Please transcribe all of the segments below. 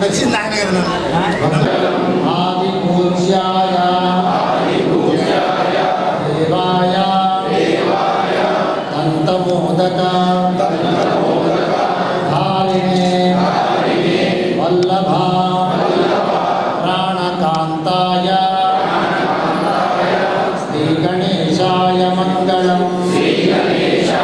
నచ్చింది ఆయన వల్లభా ప్రాణకాంతాయ శ్రీ గణేశాయ మంగళం. శ్రీ గణేశా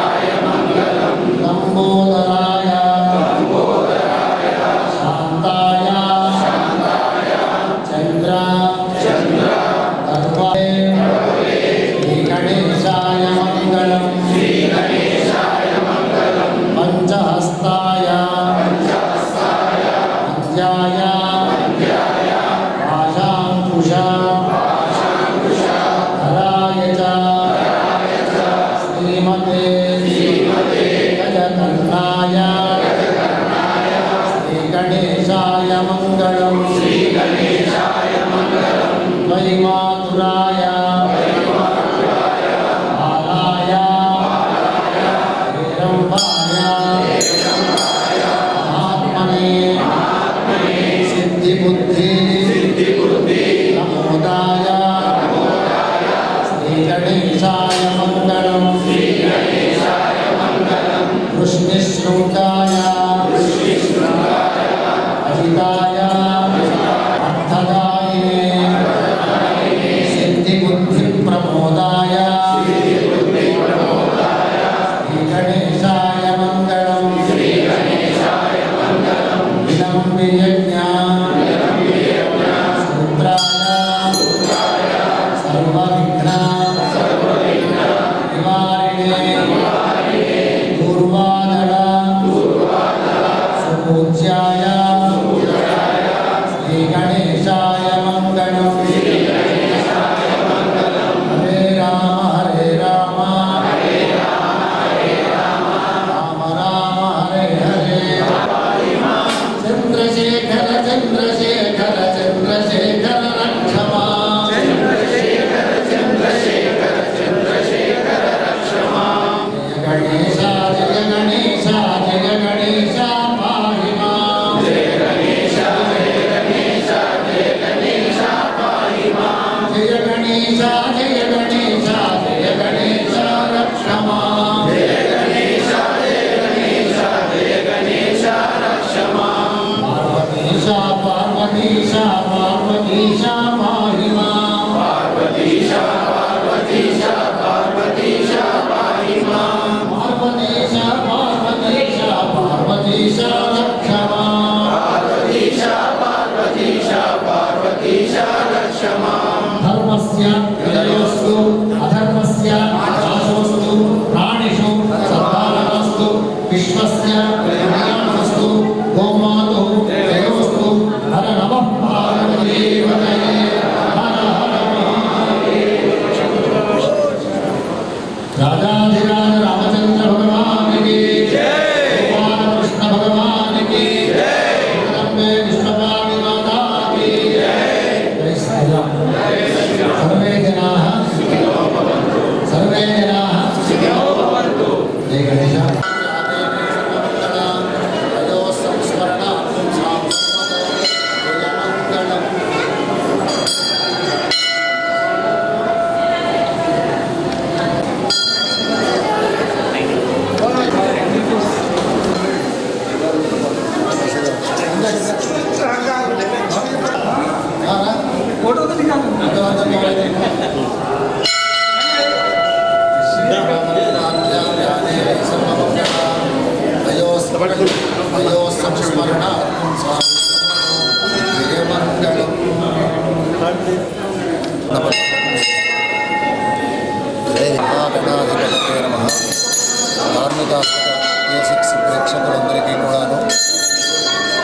ప్రేక్షకులందరికీ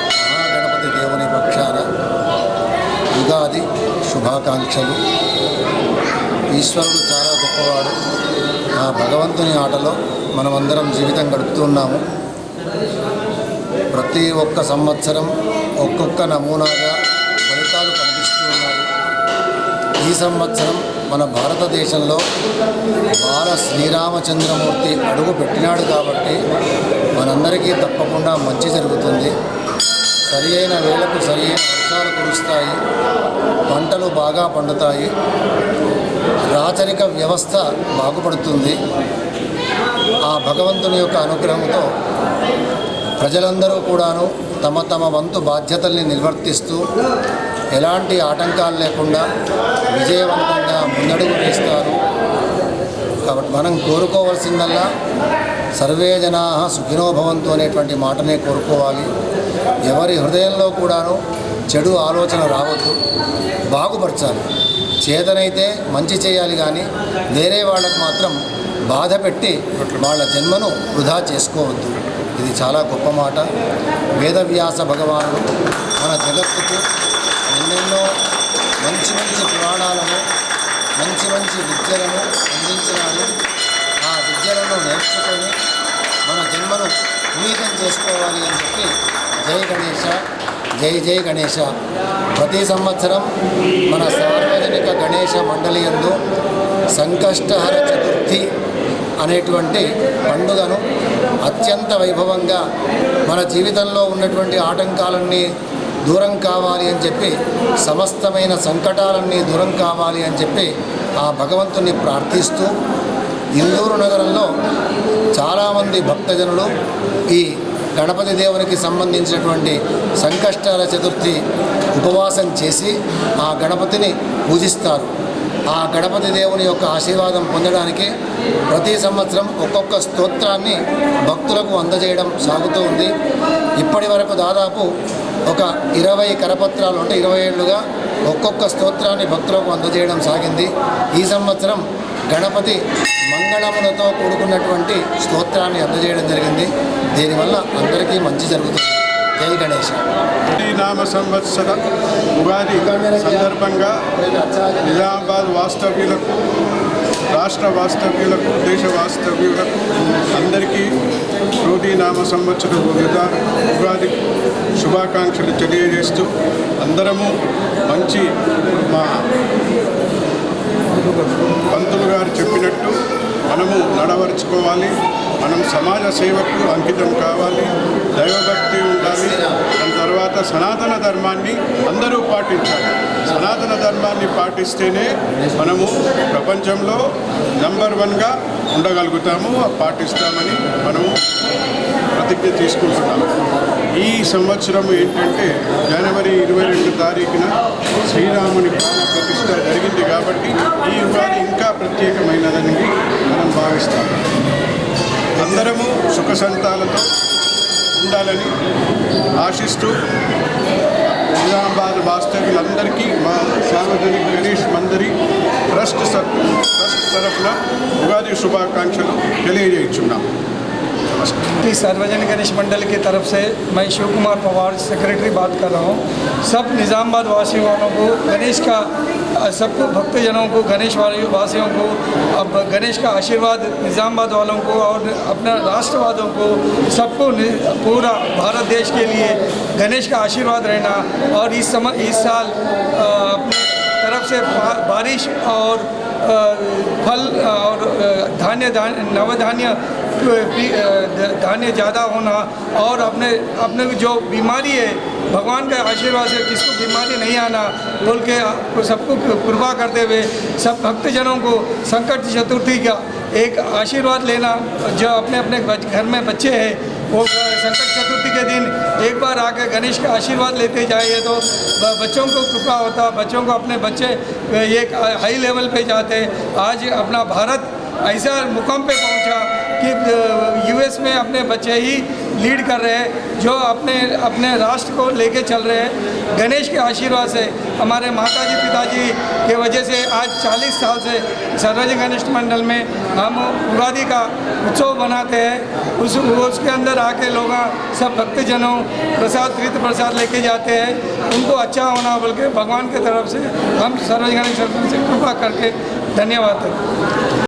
మహాగణపతి దేవుని శుభాకాంక్షలు ఈశ్వరుడు చాలా గొప్పవాడు ఆ భగవంతుని ఆటలో మనమందరం జీవితం గడుపుతున్నాము ప్రతి ఒక్క సంవత్సరం ఒక్కొక్క నమూనాగా ఫలితాలు కనిపిస్తూ ఉన్నాయి ఈ సంవత్సరం మన భారతదేశంలో బాల శ్రీరామచంద్రమూర్తి అడుగు పెట్టినాడు కాబట్టి మనందరికీ తప్పకుండా మంచి జరుగుతుంది. సరి అయిన వేళకు సరి అయిన వర్షాలు కురుస్తాయి. పంటలు బాగా పండుతాయి. రాచరిక వ్యవస్థ బాగుపడుతుంది. ఆ భగవంతుని యొక్క అనుగ్రహంతో ప్రజలందరూ కూడాను తమ తమ వంతు బాధ్యతల్ని నిర్వర్తిస్తూ ఎలాంటి ఆటంకాలు లేకుండా విజయవంతంగా ముందడుగు వేస్తారు. కాబట్టి మనం కోరుకోవాల్సిందల్లా సర్వే జనా సుఖినోభవంతో అనేటువంటి మాటనే కోరుకోవాలి. ఎవరి హృదయంలో కూడాను చెడు ఆలోచన రావద్దు. బాగుపరచాలి. చేతనైతే మంచి చేయాలి కానీ వేరే వాళ్ళకు మాత్రం బాధ పెట్టి వాళ్ళ జన్మను వృధా చేసుకోవద్దు. ఇది చాలా గొప్ప మాట. వేదవ్యాస భగవానుడు మన జగత్తుకు ఎన్నెన్నో మంచి మంచి పురాణాలను మంచి మంచి విద్యలను అందించినాడు. ఆ విద్యలను నేర్చుకొని మన జన్మను పునీతం చేసుకోవాలి అని చెప్పి జై గణేష జై జై గణేష ప్రతి సంవత్సరం మన సార్వజనిక గణేష మండలి ఎందు సంకష్టహర చతుర్థి అనేటువంటి పండుగను అత్యంత వైభవంగా మన జీవితంలో ఉన్నటువంటి ఆటంకాలన్నీ దూరం కావాలి అని చెప్పి సమస్తమైన సంకటాలన్నీ దూరం కావాలి అని చెప్పి ఆ భగవంతుని ప్రార్థిస్తూ ఇందూరు నగరంలో చాలామంది భక్తజనులు ఈ గణపతి దేవునికి సంబంధించినటువంటి సంకష్టాల చతుర్థి ఉపవాసం చేసి ఆ గణపతిని పూజిస్తారు. ఆ గణపతి దేవుని యొక్క ఆశీర్వాదం పొందడానికి ప్రతి సంవత్సరం ఒక్కొక్క స్తోత్రాన్ని భక్తులకు అందజేయడం సాగుతూ ఉంది. ఇప్పటి వరకు దాదాపు ఒక ఇరవై కరపత్రాలు అంటే ఇరవై ఏళ్ళుగా ఒక్కొక్క స్తోత్రాన్ని భక్తులకు అందజేయడం సాగింది. ఈ సంవత్సరం గణపతి మంగళములతో కూడుకున్నటువంటి స్తోత్రాన్ని అందజేయడం జరిగింది. దీనివల్ల అందరికీ మంచి జరుగుతుంది. జై గణేష్. ఈ సంవత్సర ఉగాది సందర్భంగా నిజామాబాద్ వాస్తవ్యులకు రాష్ట్ర వాస్తవ్యులకు దేశ వాస్తవ్యులకు అందరికీ రోటీ నామ సంవత్సర ఉగాది శుభాకాంక్షలు తెలియజేస్తూ అందరము మంచి మా పంతులు గారు చెప్పినట్టు మనము నడవరుచుకోవాలి మనం సమాజ సేవకు అంకితం కావాలి దైవభక్తి ఉండాలి. దాని తర్వాత సనాతన ధర్మాన్ని అందరూ పాటించాలి. సనాతన ధర్మాన్ని పాటిస్తేనే మనము ప్రపంచంలో నంబర్ వన్గా ఉండగలుగుతాము పాటిస్తామని మనము ప్రతిజ్ఞ తీసుకుంటున్నాము. ఈ సంవత్సరం ఏంటంటే జనవరి ఇరవై రెండు తారీఖున శ్రీరాముని ప్రాణ ప్రతిష్ట జరిగింది కాబట్టి ఈ ఉగాది ఇంకా ప్రత్యేకమైనదని మనం భావిస్తాం అందరము సుఖ సంతాలతో ఉండాలని ఆశిస్తూ నిజామాబాద్ వాస్తవ్యులందరికీ మా సార్వజనిక గణేష్ మందిరి ట్రస్ట్ స- ట్రస్ట్ తరఫున ఉగాది శుభాకాంక్షలు తెలియజేస్తున్నాం నమస్కారం की सार्वजनिक गणेश मंडल की तरफ से मैं शिव कुमार पवार सेक्रेटरी बात कर रहा हूँ सब निज़ामबाद वासी वालों को गणेश का अ, सबको, भक्तजनों को गणेश वासियों को, अब गणेश का आशीर्वाद, निज़ामबाद वालों को और अपना राष्ट्रवादों को, सबको पूरा भारत देश के लिए गणेश का आशीर्वाद रहना और इस समय इस साल तरफ़ से बारिश और फल और धान्य धान्य नवधान्य धान्य ज़्यादा होना और अपने अपने जो बीमारी है, भगवान का आशीर्वाद से किसको बीमारी नहीं आना बोल के सबको कृपा करते हुए सब भक्तजनों को संकट चतुर्थी का एक आशीर्वाद लेना, जो अपने अपने घर में बच्चे हैं, वो संकट चतुर्थी के दिन एक बार आकर गणेश का आशीर्वाद लेते जाइए तो बच्चों को कृपा होता, बच्चों को अपने बच्चे एक हाई लेवल पे जाते, आज अपना भारत ऐसा मुकाम पे पहुँचा कि यूएस में अपने बच्चे ही लीड कर रहे हैं, जो अपने अपने राष्ट्र को लेके चल रहे हैं। गणेश के आशीर्वाद से, हमारे माताजी पिताजी के वजह से आज 40 साल से सार्वजनिक गणेश मंडल में हम उगादी का उत्सव मनाते हैं। उस, उसके अंदर आके लोग सब भक्तजनों, प्रसाद, तीर्थ प्रसाद लेके जाते हैं। उनको अच्छा होना बोल के भगवान की तरफ़ से हम सार्वजनिक गणेश से कृपा करके धन्यवाद